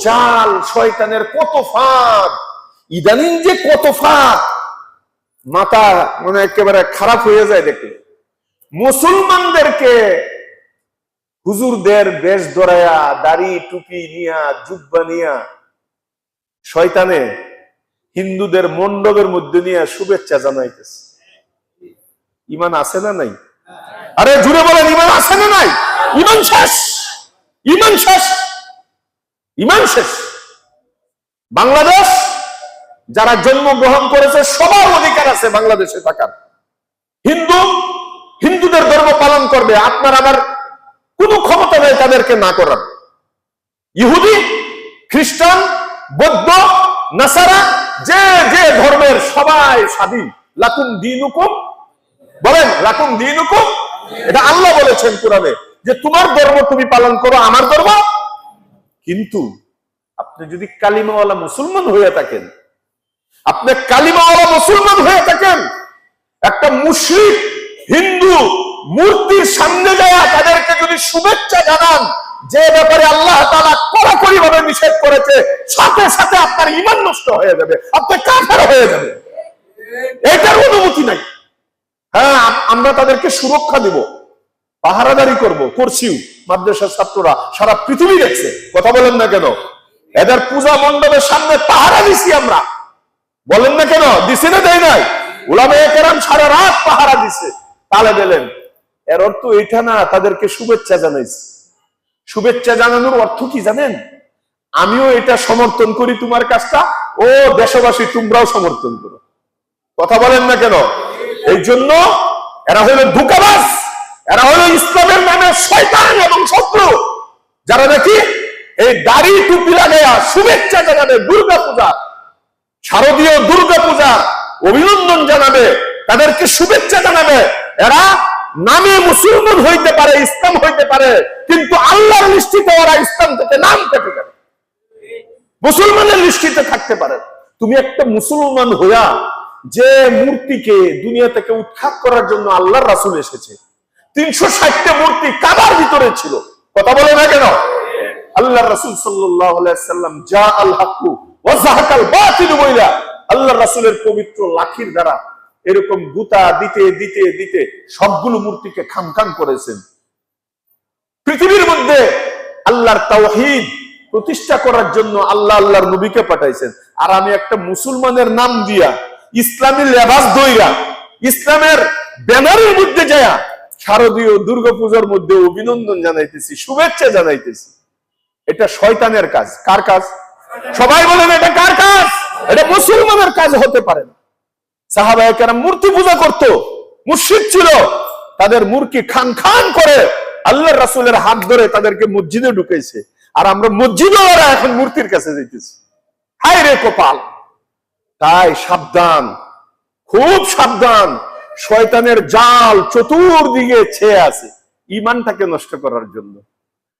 জাল শয়তানের কত ফাঁদ? ইদানিং যে কত ফাঁদ? মাথা মানে একেবারে খারাপ হয়ে যায় দেখলে। মুসলমানদেরকে হুজুরদের বেশ ধরায়া, দাড়ি টুপি নিয়া, জুব্বা নিয়া, শয়তানে হিন্দুদের মণ্ডপের মধ্যে নিয়ে শুভেচ্ছা জানাইতেছে। ইমান আছে না নাই? আরে জুড়ে বলেন, ইমান আছে না নাই? ইমান শেষ! ইমান শেষ! ইমান শেষ। বাংলাদেশ, যারা জন্মগ্রহণ করেছে, সবার অধিকার আছে বাংলাদেশে থাকার। হিন্দু, হিন্দুদের ধর্ম পালন করবে, আপনার আবার কোনো ক্ষমতা নেই তাদেরকে না করার। ইহুদি, খ্রিস্টান, বৌদ্ধ, নাসারা, যে যে ধর্মের সবাই স্বাধীন। লাকুম দিনুকুম। বলেন, লাকুম দিনুকুম। এটা আল্লাহ বলেছেন কোরআনে যে, তোমার ধর্ম তুমি পালন করো, আমার ধর্ম কিন্তু আপনি যদি কালিমাওয়ালা মুসলমান হয়ে থাকেন, আপনি কালিমাওয়ালা মুসলমান হয়ে থাকেন, একটা মুশরিক, হিন্দু মূর্তির সামনে যায় তাদেরকে যদি শুভেচ্ছা জানান, যে ব্যাপারে আল্লাহ তাআলা কড়াকড়ি ভাবে নিষেধ করেছে, সাথে সাথে আপনার ইমান নষ্ট হয়ে যাবে, আপনি কাফের হয়ে যাবে এটার অনুমতি নাই। হ্যাঁ আমরা তাদেরকে সুরক্ষা দিব। পাহারাদারি করব, করছিও। মাদ্রাসার ছাত্ররা সারা পৃথিবী দেখছে। কথা বলেন না কেন? এদের পূজা মণ্ডপের সামনে পাহারা দিছি আমরা। বলেন না কেন? দিছে না দেয় নাই? উলামে কেরাম সারা রাত পাহারা দিছে। তালে দিলেন। এর অর্থ এটা না, তাদেরকে শুভেচ্ছা জানাইছে। শুভেচ্ছা জানানোর অর্থ কি জানেন? আমিও এটা সমর্থন করি তোমার কাজটা, ও দেশবাসী তোমরাও সমর্থন করো। কথা বলেন না কেন? এই জন্য এরা হলো ধোকাবাজ। এরা হলো ইসলামের নামে শয়তান এবং শত্রু। যারা নাকি এই দাড়ি টুপি লাগাইয়া শুভেচ্ছা জানাবে, দুর্গা পূজা, শারদীয় দুর্গা পূজা, অভিনন্দন জানাবে, তাদেরকে শুভেচ্ছা জানাবে, এরা নামে মুসলমান হইতে পারে, ইসলাম হইতে পারে, কিন্তু আল্লাহর নিশ্চিত ওরা ইসলাম থেকে নাম কেটে যাবে মুসলমানের লিস্টিতে থাকতে পারে। তুমি একটা মুসলমান হইয়া যে মূর্তিকে দুনিয়া থেকে উৎখাত করার জন্য আল্লাহর রাসুল এসেছে তিনশো ষাটটা মূর্তি কাবার ভিতরে ছিল। কথা বলে না কেন? আল্লাহ রাসুল সাল্লাম যা আল আল্লাহ রাসুলের পবিত্র লাঠির দ্বারা এরকম গুতা দিতে দিতে দিতে সবগুলো মূর্তিকে খাম খাম করেছেন। পৃথিবীর মধ্যে আল্লাহর তাওহিদ প্রতিষ্ঠা করার জন্য আল্লাহ আল্লাহর নবীকে পাঠাইছেন। আর আমি একটা মুসলমানের নাম দিয়া, ইসলামী লেবাস দইরা ইসলামের ব্যানারের মধ্যে যায়া শারদীয় দুর্গাপূজার মধ্যে অভিনন্দন জানাইতেছি, শুভেচ্ছা জানাইতেছি। এটা শয়তানের কাজ। কার কাজ? সবাই বলেন, এটা কার কাজ? এটা মুসলমানের কাজ হতে পারে না। সাহাবাহিকেরা মূর্তি পূজা করত মুর্শিদ ছিল। তাদের মূর্তি খান খান করে আল্লাহ রাসুলের হাত ধরে তাদেরকে মসজিদে ঢুকেছে আর আমরা মসজিদে ওরা এখন মূর্তির কাছে যেতেছি হায় রে কপাল। তাই সাবধান, খুব সাবধান। শয়তানের জাল চতুর্দিকে ছেয়ে আছে। ইমানটাকে নষ্ট করার জন্য।